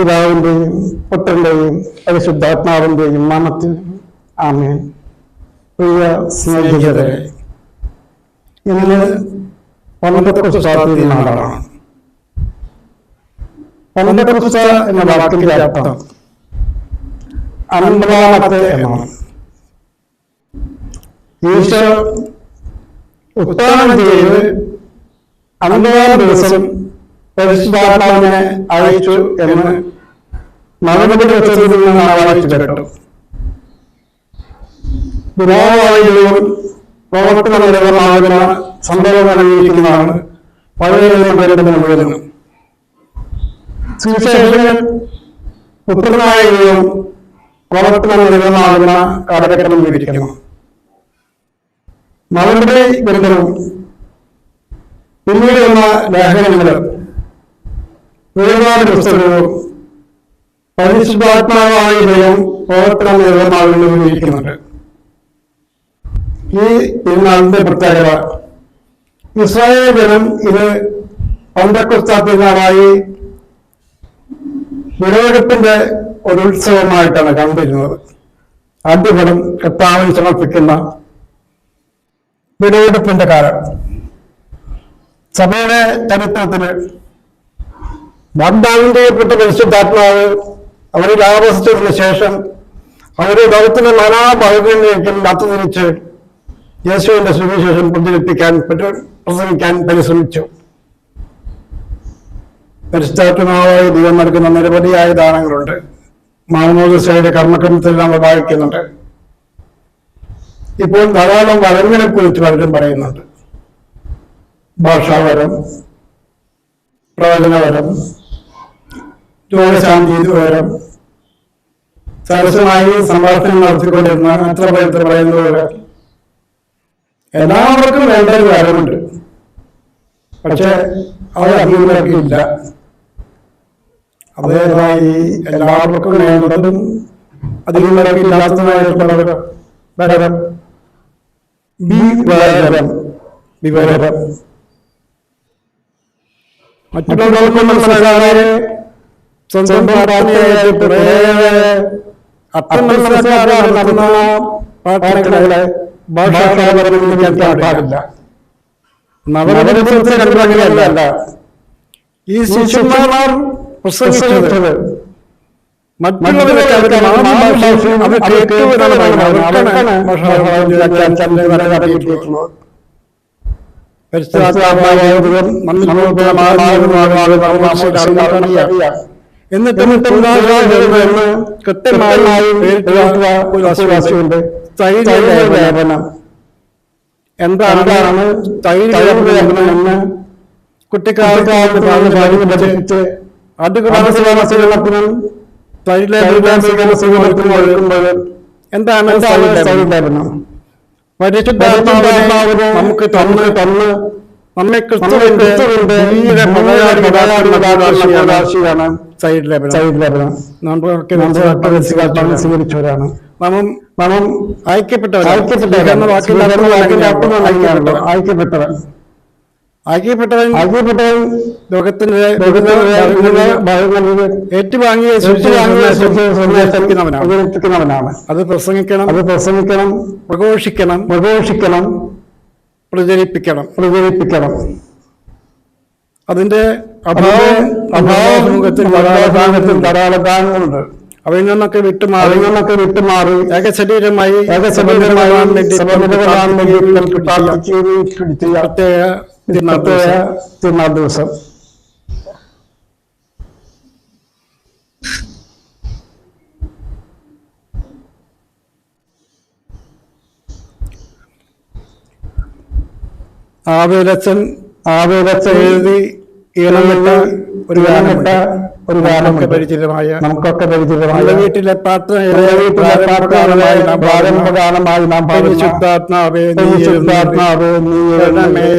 പിതാവിന്റെയും പുത്രന്റെയും പരിശുദ്ധാത്മാവിന്റെയും നാമത്തിൽ ആമേൻ. പ്രിയ സ്നേഹിതരെ ഇന്ന് പന്തക്കുസ്താത്തി നാടാണ് പന്തക്കുസ്ത എന്ന വാക്കിന്റെ അർത്ഥം അൻപതാമത്തെ എന്നാണ്. ഈശോ ഉത്ഥാനം ചെയ്ത് അൻപതാം ദിവസം പരിശുദ്ധാത്മാവിനെ അയച്ചു എന്ന് മറുപടി വെച്ചതിൽ നിന്ന് വായിച്ചു കേട്ടു പിതാവായും പ്രവർത്തന നിരതമാകുന്ന സംഭവം പഴയ നിയമത്തിന്റെ മുഴുവനും. സുവിശേഷകൻ പുത്രനായും പ്രവർത്തന നിരതമാകുന്ന കാലഘട്ടം വിവരിക്കുന്നു മറുപടി ഗ്രന്ഥവും പിന്നീട് ലേഖനങ്ങളും ഒരുപാട് പുസ്തകവും പരിശുദ്ധാത്മാവായ ദൈവം പ്രവർത്തനം നിർമ്മാണിക്കുന്നുണ്ട് ഈ ഇന്നാളിന്റെ പ്രത്യേകത ഇസ്രായേൽ ജനം ഇത് പന്തക്കുസ്ത വിളവെടുപ്പിന്റെ ഒരു ഉത്സവമായിട്ടാണ് കണ്ടിരുന്നത്. ആദ്യഫലം കർത്താവിൽ സമർപ്പിക്കുന്ന വിളവെടുപ്പിന്റെ കാലം. സഭയുടെ ചരിത്രത്തിന് ഭർത്താവിന്റെ ചെയ്യപ്പെട്ട പരിശുദ്ധാത്മാവ് അവരിൽ ആവസിച്ചതിന് ശേഷം അവരെ ലോകത്തിന്റെ നാനാ ഭാഗങ്ങളിലേക്കും കാത്തുനിരിച്ച് യേശുവിന്റെ സുവിശേഷം പ്രചരിപ്പിക്കാൻ പ്രസംഗിക്കാൻ പരിശ്രമിച്ചു. പരിശുദ്ധാത്മാവായ ദൈവം നടക്കുന്ന നിരവധിയായ ദാനങ്ങളുണ്ട്. മാമോദിസയുടെ കർമ്മക്രമത്തിൽ നമ്മൾ വായിക്കുന്നുണ്ട്. ഇപ്പോൾ ധാരാളം വരങ്ങളെ കുറിച്ച് പലരും പറയുന്നുണ്ട്. ഭാഷാവരം പ്രവചനവരം രോഗശാന്തി സരസമായി സംഭാഷണം നടത്തിക്കൊണ്ടിരുന്ന അത്ര പേരത്ത് പറയുന്നവരെ എല്ലാവർക്കും വേണ്ട ഒരു കാര്യമുണ്ട്. പക്ഷെ അത് അഭിമുഖിയില്ല അതേതായി എല്ലാവർക്കും വേണ്ടതും അധികമില്ലാത്തതുമായിട്ടുള്ള ഒരു വരം വിവരം വിവരം മറ്റുള്ളവർക്കും മനസ്സിലാകാതെ സ്വന്തം പ്രാർത്ഥനയായിട്ട് കുറേ മനസ്സിലാക്കാതെ നടത്തുന്ന പ്രാർത്ഥനകളെ ഭാഷാപരമിക്കാൻ പാടില്ല. നവരവസരത്തെ കണ്ടു ഈ ശിശുമാർ പ്രസംഗിച്ചത് മറ്റുള്ളവരൊക്കെ അവരുടെ എന്നിട്ടും എന്താണ് തൈലേപനം കുട്ടിക്കാലത്ത് എന്താണ് പരിശുദ്ധാത്മാവിനെ നമുക്ക് തന്ന് തന്ന് നമ്മെ ക്രിസ്തുവിന്റെ സൈഡ് ലേപനം സ്വീകരിച്ചവരാണ്. ഐക്യപ്പെട്ടവർ ഐക്യപ്പെട്ടവർ. ഐക്യപ്പെട്ടവൻ ഐക്യപ്പെട്ടവൻ ലോകത്തിന്റെ ഏറ്റുവാങ്ങിയ സന്ദേശിക്കുന്നവനാണ് അത് പ്രസംഗിക്കണം അത് പ്രസംഗിക്കണം പ്രഘോഷിക്കണം പ്രഘോഷിക്കണം പ്രചരിപ്പിക്കണം പ്രചരിപ്പിക്കണം. അതിന്റെ അഭാവം അഭാവ സമൂഹത്തിൽ ധാരാളം അവയിൽ നിന്നൊക്കെ വിട്ടുമാറി നിന്നൊക്കെ വിട്ടുമാറി. ഏകശരീരമായി ഏകശരീരമായി പ്രത്യേക തിരുനാൾ ദിവസം. ആവേലച്ചൻ ആവേലച്ചൻ എഴുതി ഈണമിട്ട ഒരു ഗാനമിട്ട ഒരു ഗാനമൊക്കെ പരിചിതമായ നമുക്കൊക്കെ പരിചിതമായ വീട്ടിലെ നാം പ്രാരംഭഗാനമായി നാം പരിശുദ്ധാത്മാവേ എന്റെ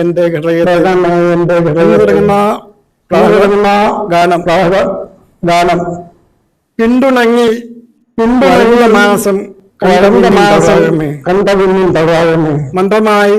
എന്റെ ഗാനം. ഗാനം. പിന്തുണങ്ങി പിന്തുണങ്ങിയ മാസം കണ്ട മാസം കണ്ട പിന്നിൽ തരാമേ മന്ദമായി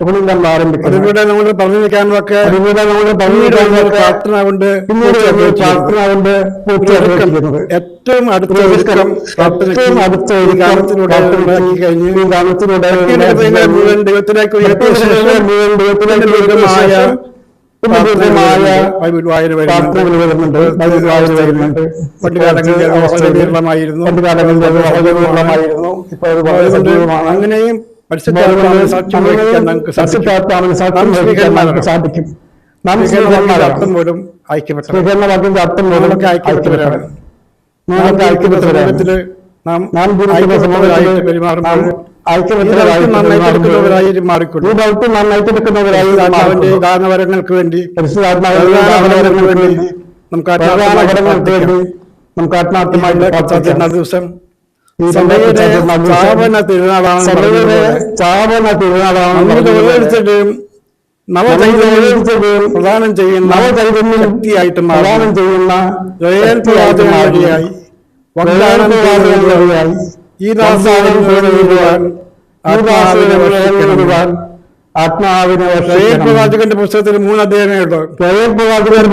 പുണ്യം ആരംഭിക്കുന്നു അതിലൂടെ നമ്മൾ പറഞ്ഞു നിൽക്കാനൊക്കെ അതിലൂടെ നമ്മൾ പിന്നീട് പൂർത്തിയാക്കിയിരിക്കുന്നത്. ഏറ്റവും അടുത്ത ഏറ്റവും അടുത്ത ഒരു കാലത്തിലൂടെ കഴിഞ്ഞ്. ഈ കാലത്തിലൂടെ മുഴുവൻ ദൈവത്തിലേക്ക് മുഴുവൻ ദൈവത്തിലേക്ക് അങ്ങനെയും സാധിക്കും. നാം അർത്ഥം പോലും ഐക്യപ്പെട്ടു അർത്ഥം പോലും ഐക്യപ്പെട്ടവരാണ്. ഐക്യപ്പെട്ടവരാണ്. നാം നാം പെരുമാറുമ്പോൾ മാറിക്കൊള്ളു. ആത്മാവിന്റെ ദാനവരങ്ങൾക്ക് വേണ്ടി നമുക്ക്. വേണ്ടി നമുക്ക് ആത്മാർത്ഥമായിട്ട് ദിവസം തിരുനാളാണ് തിരുനാളാണ് നവചൈതന്യം പ്രദാനം ചെയ്യുന്ന നവചൈതന്യം ശക്തിയായിട്ട് പ്രദാനം ചെയ്യുന്ന വഴിയായി ഈ ആത്മാവിനെ പുസ്തകത്തിൽ മൂന്ന് അധ്യായമേ ഉള്ളൂ പ്രവാചകന്റെ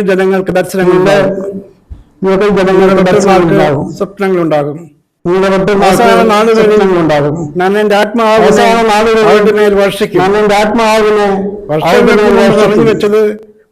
ജനങ്ങൾക്ക് ദർശനങ്ങളുണ്ടാകും യുവകൾ ജനങ്ങളുടെ ദർശനങ്ങളുണ്ടാകും സ്വപ്നങ്ങളുണ്ടാകും. ദർശനങ്ങളുണ്ടാകും ഞാൻ എന്റെ ആത്മാവിനെ വർഷിക്കും. ഞാൻ എന്റെ ആത്മാവിനെ വർഷം. വെച്ചത്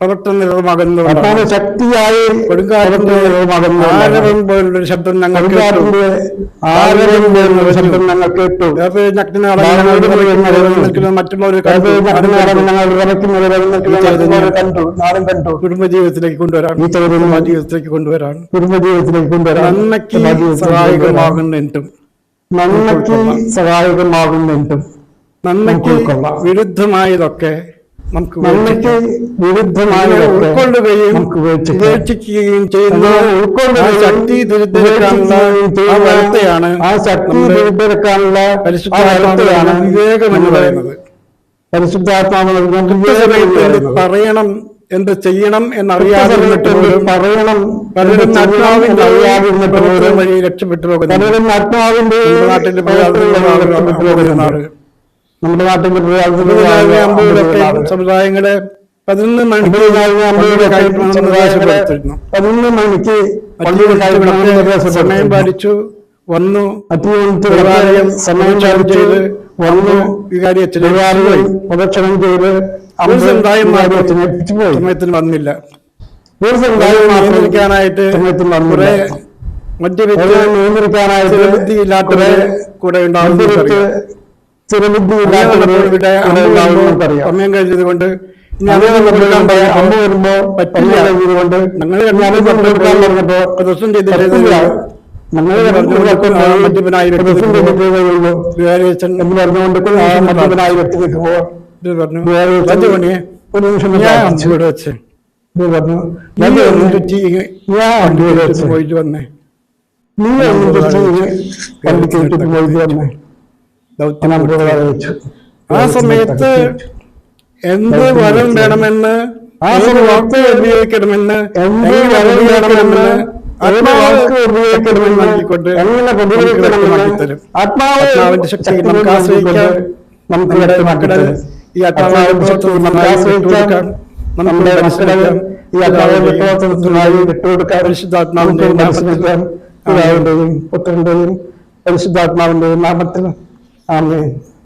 പ്രവർത്തനനിരതമാകുന്നതുകൊണ്ടാണ് അപ്പാണ് ശക്തിയായി ആരവം പോലുള്ളൊരു ശബ്ദം ഞങ്ങൾ ആരവം പോലുള്ള ശബ്ദം ഞങ്ങൾ കേട്ടു. മറ്റുള്ളവർ കുടുംബജീവിതത്തിലേക്ക് കൊണ്ടുവരാൻ ജീവിതത്തിലേക്ക് കൊണ്ടുവരാൻ കുടുംബജീവിതത്തിലേക്ക് കൊണ്ടുവരാൻ നന്മയ്ക്ക് സഹായകമാകുന്നുണ്ടും നന്മയ്ക്ക് സഹായകമാകുന്നുണ്ടും നന്മയ്ക്ക്. വിരുദ്ധമായതൊക്കെ നമുക്ക് നന്മയ്ക്ക് വിരുദ്ധമായ ഉൾക്കൊള്ളുകയും. ഉപേക്ഷിക്കുകയും ചെയ്യുന്ന എന്നാൽ ശക്തി തിരുത്തിയെടുക്കാനുള്ള ഉപേക്ഷിക്കുകയും ആ ശക്തി പരിശുദ്ധാത്മാവിലാണ് വാർത്തയാണ് വിവേകം എന്ന് പറയുന്നത് പരിശുദ്ധാത്മാവ്. പറയണം എന്ത് ചെയ്യണം എന്നറിയാതെ പറയണം പലരും ആത്മാവിന്റെ അറിയാതിരുന്നിട്ട് വഴി രക്ഷപ്പെട്ടു പോകുന്നു പലരും ആത്മാവിന്റെ വഴി രക്ഷപ്പെട്ടു പോകുന്നുണ്ട്. നമ്മുടെ നാട്ടിൽ സമുദായങ്ങളെ പതിനൊന്ന് മണിക്കൂർ പതിനൊന്ന് മണിക്ക് സമയം പാലിച്ചു വന്നു സമയം ചെയ്ത് വന്നു വികാരി പ്രദക്ഷിണം ചെയ്ത് ഒരു സമുദായം സമയത്തിന് വന്നില്ല. ഒരു സമുദായം നിയന്ത്രിക്കാനായിട്ട്. കുറെ മദ്യപിച്ച് നിയന്ത്രിക്കാനായിട്ട് കൂടെ ഉണ്ടാവുന്ന സ്ഥിരബുദ്ധി. സമയം കഴിഞ്ഞത് കൊണ്ട് കണ്ട പറയുമ്പോ വരുമ്പോ. പറ്റില്ല. കഴിഞ്ഞതുകൊണ്ട് ഞങ്ങൾ പറഞ്ഞപ്പോ പ്രദർശനം ചെയ്ത് പറ്റില്ല. ഞങ്ങൾ എന്ന് പറഞ്ഞുകൊണ്ട് മദ്യപനായി വ്യക്തി നിൽക്കുമ്പോൾ ഇത് പറഞ്ഞു. വികാരി ഒരു നിമിഷം ഇവിടെ വെച്ച്. പറഞ്ഞു. ഞാൻ ചുറ്റി ഞാൻ പോയിട്ട് വന്നേ. നീ ചുറ്റി പോയിട്ട് വന്നേ. ദൗത്യം. ആ സമയത്ത് എന്ത് വരം വേണമെന്ന് ആ വാക്ക് ഉപയോഗിക്കണമെന്ന് എന്ത് വരം വേണമെന്ന് ആത്മാവിന്റെ ശക്തി ശക്തി നമുക്ക് ആശ്രയിക്കാം. നമുക്ക് മക്കളെ ഈ. നമ്മുടെ മക്കളെ ഈ വിട്ടുകൊടുക്കാൻ പരിശുദ്ധാത്മാവിന്റെ പുത്രന്റെയും പരിശുദ്ധാത്മാവിന്റെയും നാമത്തിൽ ആമേൻ